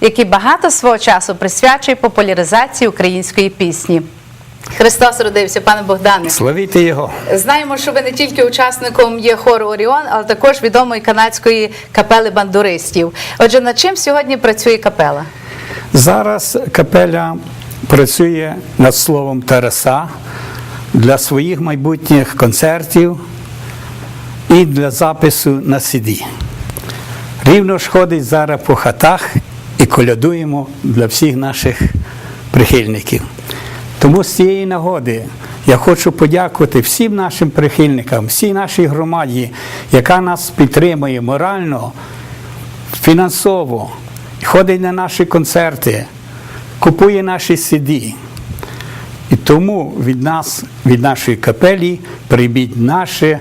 який багато свого часу присвячує популяризації української пісні. Христос родився, пане Богдане. Славіте його. Знаємо, що ви не тільки учасником є хору Оріон, але також відомої канадської капели бандуристів. Отже, над чим сьогодні працює капела? Зараз капеля працює над словом Тараса для своїх майбутніх концертів і для запису на CD. Рівно ж ходить зараз по хатах і колядуємо для всіх наших прихильників. Тому з цієї нагоди я хочу подякувати всім нашим прихильникам, всій нашій громаді, яка нас підтримує морально, фінансово, ходить на наші концерти, купує наші CD. І тому від нас, від нашої капелі, прийміть наше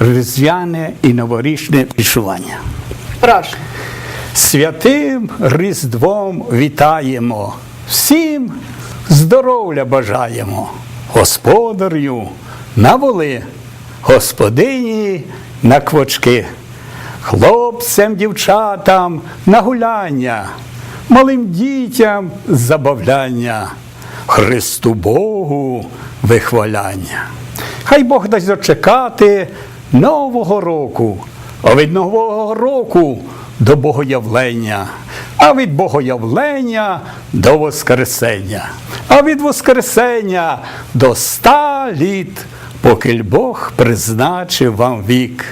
різдвяне і новорічне відчування. Прошу. Святим Різдвом вітаємо, всім здоров'я бажаємо, господарю на воли, господині на квочки, хлопцям, дівчатам на гуляння, малим дітям забавляння, Христу Богу вихваляння. Хай Бог дасть дочекати Нового року, а від Нового року до Богоявлення, а від Богоявлення до Воскресення, а від Воскресення до ста літ, поки Бог призначив вам вік.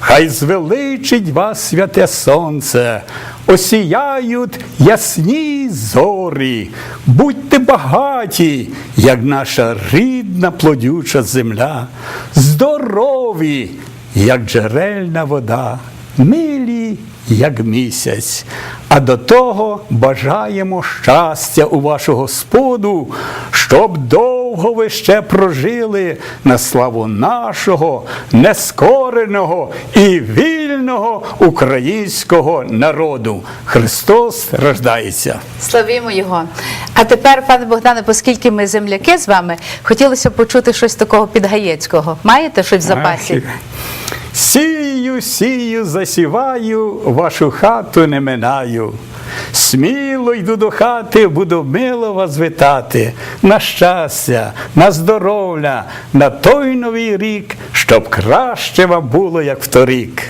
Хай звеличить вас святе сонце, осіяють ясні зорі, будьте багаті, як наша рідна плодюча земля, здорові, як джерельна вода, милі, як місяць. А до того бажаємо щастя у вашу Господу, щоб довго ви ще прожили на славу нашого нескореного і вільного українського народу. Христос рождається. Славімо його. А тепер, пане Богдане, оскільки ми земляки з вами, хотілося б почути щось такого підгаєцького. Маєте щось в запасі? Сію, сію, засіваю, вашу хату не минаю. Сміло йду до хати, буду мило вас вітати. На щастя, на здоров'я, на той новий рік, щоб краще вам було, як вторік.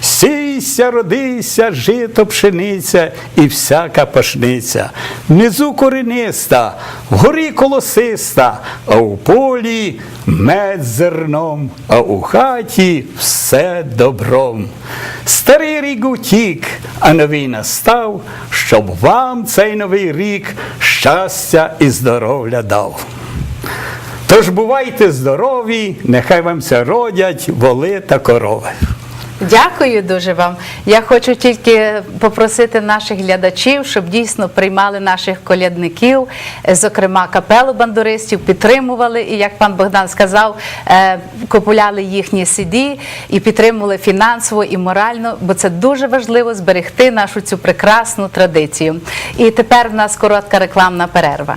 Сійся, родися, жито, пшениця і всяка пашниця. Внизу корениста, вгорі колосиста, а у полі мед зерном, а у хаті все добром. Старий рік утік, а новий настав, щоб вам цей новий рік щастя і здоров'я дав. Тож бувайте здорові, нехай вам ся родять воли та корови. Дякую дуже вам. Я хочу тільки попросити наших глядачів, щоб дійсно приймали наших колядників, е, зокрема капелу бандуристів, підтримували і, як пан Богдан сказав, е, купуляли їхні CD і підтримували фінансово і морально, бо це дуже важливо зберегти нашу цю прекрасну традицію. І тепер в нас коротка рекламна перерва.